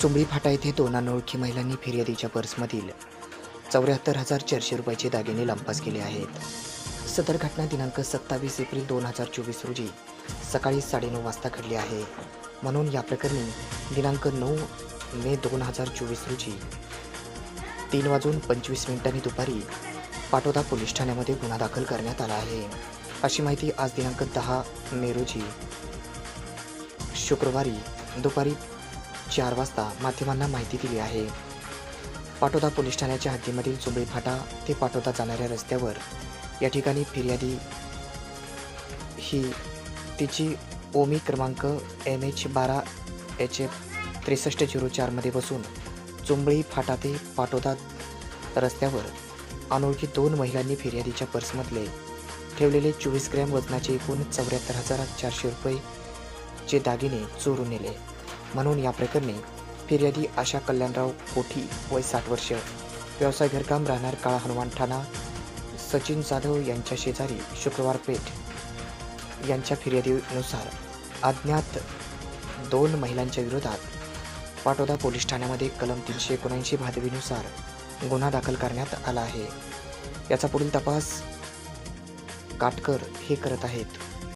चुंबळी फाटा येथे दोन अनोळखी महिलांनी फिर्यादीच्या पर्समधील चौऱ्याहत्तर हजार चारशे रुपयाचे दागिने लंपास केले आहेत. सदर घटना दिनांक सत्तावीस एप्रिल दोन हजार चोवीस रोजी सकाळी साडेनऊ वाजता घडली आहे. म्हणून या प्रकरणी दिनांक नऊ मे दोन हजार चोवीस रोजी तीन वाजून पंचवीस मिनिटांनी दुपारी पाटोदा पोलीस ठाण्यामध्ये गुन्हा दाखल करण्यात आला आहे. अशी माहिती आज दिनांक दहा मे रोजी शुक्रवारी दुपारी चार वाजता माध्यमांना माहिती दिली आहे. पाटोदा पोलीस ठाण्याच्या हद्दीमधील चुंबळी फाटा ते पाटोदा जाणाऱ्या रस्त्यावर या ठिकाणी फिर्यादी ही तिची ओमी क्रमांक एम एच बारा एच एफ त्रेसष्ट झिरो चारमध्ये बसून चुंबळी फाटा ते पाटोदा रस्त्यावर अनोळखी दोन महिलांनी फिर्यादीच्या पर्समधले ठेवलेले चोवीस ग्रॅम वजनाचे एकूण चौऱ्याहत्तर हजार चारशे रुपये चे दागिने चोरून नेले. म्हणून या प्रकरणी फिर्यादी आशा कल्याणराव कोठी वय साठ वर्ष. व्यवसाय घरकाम राहणार काळा हनुमान ठाणा सचिन जाधव यांच्या शेजारी शुक्रवार पेठ. यांच्या फिर्यादीनुसार अज्ञात दोन महिलांच्या विरोधात पाटोदा पोलीस ठाण्यामध्ये कलम तीनशे एकोणऐंशी भादवीनुसार गुन्हा दाखल करण्यात आला आहे. याचा पुढील तपास काटकर हे करत आहेत.